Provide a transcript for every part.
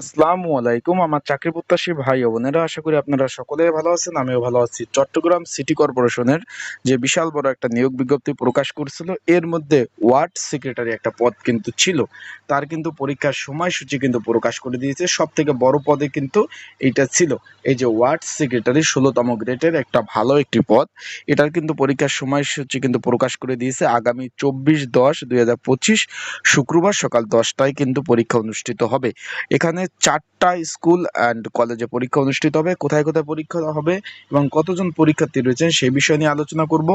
আসসালামু আলাইকুম, আমার চাকরি প্রত্যাশী ভাই বোনেরা, আশা করি আপনারা সকলে ভালো আছেন, আমিও ভালো আছি। চট্টগ্রাম সিটি কর্পোরেশনের যে বিশাল বড় একটা নিয়োগ বিজ্ঞপ্তি প্রকাশ করেছিল, এর মধ্যে ওয়ার্ড সেক্রেটারি একটা পদ কিন্তু ছিল। তার কিন্তু পরীক্ষার সময়সূচি কিন্তু প্রকাশ করে দিয়েছে সব থেকে বড় পদে কিন্তু এটা ছিল। এই যে ওয়ার্ড সেক্রেটারি ষোলোতম গ্রেডের একটা ভালো একটি পদ, এটার কিন্তু পরীক্ষার সময়সূচি কিন্তু প্রকাশ করে দিয়েছে আগামী চব্বিশ দশ দুই শুক্রবার সকাল দশটায় কিন্তু পরীক্ষা অনুষ্ঠিত হবে। এখানে চারটা স্কুল অ্যান্ড কলেজে পরীক্ষা অনুষ্ঠিত হবে। কোথায় কোথায় পরীক্ষা হবে এবং কতজন পরীক্ষার্থী রয়েছেন সেই বিষয় নিয়ে আলোচনা করব।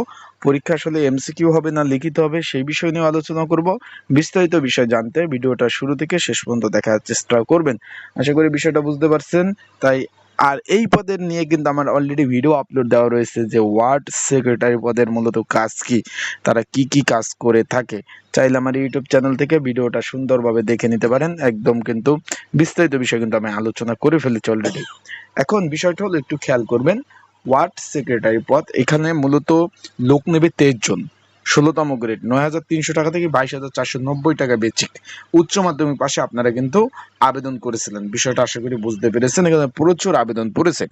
পরীক্ষা আসলে এমসিকিউ হবে না, লিখিত হবে, সেই বিষয় নিয়ে আলোচনা করব। বিস্তারিত বিষয় জানতে ভিডিওটা শুরু থেকে শেষ পর্যন্ত দেখার চেষ্টা করবেন। আশা করি বিষয়টা বুঝতে পারছেন। তাই আর এই পদের নিয়ে কিন্তু আমার অলরেডি ভিডিও আপলোড দেওয়া রয়েছে যে ওয়ার্ড সেক্রেটারি পদের মূলত কাজ কি, তারা কি কি কাজ করে থাকে। চাইলে আমার ইউটিউব চ্যানেল থেকে ভিডিওটা সুন্দরভাবে দেখে নিতে পারেন। একদম কিন্তু বিস্তারিত বিষয় কিন্তু আমি আলোচনা করে ফেলেছি অলরেডি এখন বিষয়টা হলো একটু খেয়াল করবেন ওয়ার্ড সেক্রেটারি পদ এখানে মূলত লোক নেবে তেইশ জন। ষোলোতম গ্রেড নয় হাজার তিনশো টাকা থেকে বাইশ হাজার চারশো নব্বই টাকা বেচিক উচ্চ মাধ্যমিক পাশে আপনারা কিন্তু আবেদন করেছিলেন। বিষয়টা আশা করি বুঝতে পেরেছেন, এখানে প্রচুর আবেদন পড়েছে।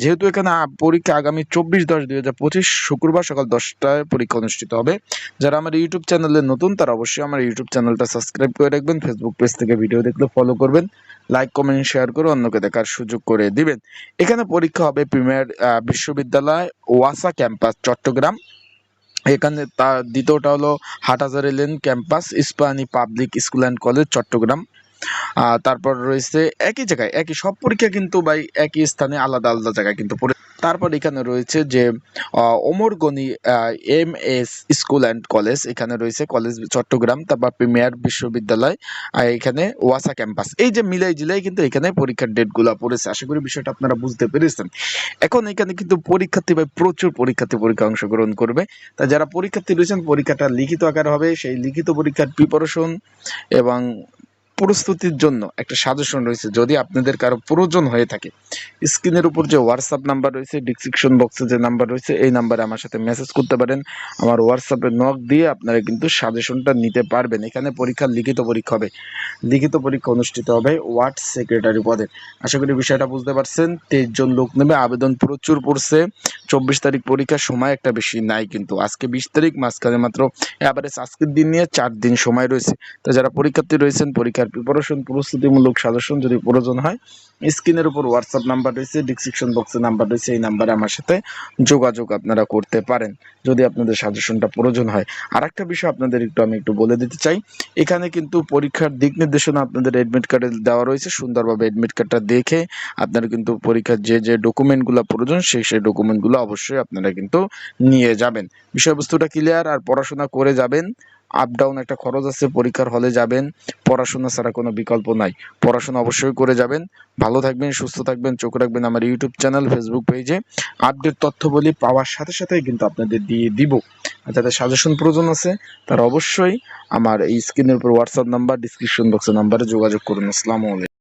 যেহেতু এখানে পরীক্ষা আগামী চব্বিশ দশ দুই হাজার পঁচিশ শুক্রবার সকাল দশটায় পরীক্ষা অনুষ্ঠিত হবে। যারা আমার ইউটিউব চ্যানেলে নতুন, তারা অবশ্যই আমার ইউটিউব চ্যানেলটা সাবস্ক্রাইব করে রাখবেন ফেসবুক পেজ থেকে ভিডিও দেখলে ফলো করবেন লাইক কমেন্ট শেয়ার করে অন্যকে দেখার সুযোগ করে দিবেন। এখানে পরীক্ষা হবে প্রিমিয়ার বিশ্ববিদ্যালয়, ওয়াসা ক্যাম্পাস, চট্টগ্রাম। এখানে তার দ্বিতীয়টা হলো Hathazari lane campus Ispahani public school and college Chittagong. তারপর রয়েছে একই জায়গায় একই সব পরীক্ষা কিন্তু ভাই একই স্থানে আলাদা আলাদা জায়গায় কিন্তু তারপর এখানে রয়েছে যে আহ, M S school and college এখানে রয়েছে কলেজ চট্টগ্রাম তারপর প্রিমিয়ার বিশ্ববিদ্যালয় এখানে ওয়াসা ক্যাম্পাস। এই যে মিলাই জিলাই কিন্তু এখানে পরীক্ষার ডেটগুলো পড়েছে। আশা করি বিষয়টা আপনারা বুঝতে পেরেছেন। এখন এখানে কিন্তু পরীক্ষার্থী ভাই প্রচুর পরীক্ষার্থী পরীক্ষা অংশগ্রহণ করবে। তা যারা পরীক্ষার্থী রয়েছেন পরীক্ষাটা লিখিত আকার হবে। সেই লিখিত পরীক্ষার প্রিপারেশন এবং প্রস্তুতির জন্য একটা সাজেশন রয়েছে। যদি আপনাদের কারও প্রয়োজন হয়ে থাকে স্ক্রিনের উপর যে হোয়াটসঅ্যাপ নাম্বার রয়েছে ডিসক্রিপশন বক্সে যে নাম্বার রয়েছে, এই নাম্বারে আমার সাথে মেসেজ করতে পারেন। আমার হোয়াটসঅ্যাপে নক দিয়ে আপনারা কিন্তু সাজেশনটা নিতে পারবেন। এখানে পরীক্ষা লিখিত পরীক্ষা হবে। লিখিত পরীক্ষা অনুষ্ঠিত হবে ওয়ার্ড সেক্রেটারি পদে। আশা করি বিষয়টা বুঝতে পারছেন। তেইশ জন লোক নেবে। আবেদন প্রচুর পড়ছে। চব্বিশ তারিখ পরীক্ষার সময় একটা বেশি নাই কিন্তু। আজকে বিশ তারিখ, মাঝখানে মাত্র অ্যাভারেজ আজকের দিন নিয়ে চার দিন সময় রয়েছে। তো যারা পরীক্ষার্থী রয়েছেন পরীক্ষার প্রিপারেশন প্রস্তুতিমূলক সাজেশন যদি প্রয়োজন হয়, স্ক্রিনের উপর হোয়াটসঅ্যাপ নাম্বার রয়েছে ডিসক্রিপশন বক্সে নাম্বার রয়েছে, এই নাম্বারে আমার সাথে যোগাযোগ আপনারা করতে পারেন, যদি আপনাদের সাজেশনটা প্রয়োজন হয়। আর একটা বিষয় আপনাদের একটু আমি একটু বলে দিতে চাই, এখানে কিন্তু পরীক্ষার দিক নির্দেশনা আপনাদের এডমিট কার্ডে দেওয়া রয়েছে, সুন্দরভাবে অ্যাডমিট কার্ডটা দেখে আপনারা কিন্তু পরীক্ষার যে যে ডকুমেন্টগুলো প্রয়োজন, সেই সেই ডকুমেন্টগুলো অবশ্যই আপনারা কিন্তু নিয়ে যাবেন। বিষয়বস্তুটা ক্লিয়ার আর পড়াশোনা করে যাবেন আপ ডাউন একটা খরচ আছে, পরীক্ষার হলে যাবেন, পড়াশোনা ছাড়া কোনো বিকল্প নাই। পড়াশোনা অবশ্যই করে যাবেন। ভালো থাকবেন, সুস্থ থাকবেন, চোখ রাখবেন আমার ইউটিউব চ্যানেল ফেসবুক পেজে আপডেট তথ্যবলী পাওয়ার সাথে সাথে কিন্তু আপনাদের দিয়ে দিব। যাদের সাজেশন প্রয়োজন আছে, তারা অবশ্যই আমার এই স্ক্রিনের উপর হোয়াটসঅ্যাপ নাম্বার ডিসক্রিপশন বক্সের নাম্বারে যোগাযোগ করুন। আসসালামু আলাইকুম।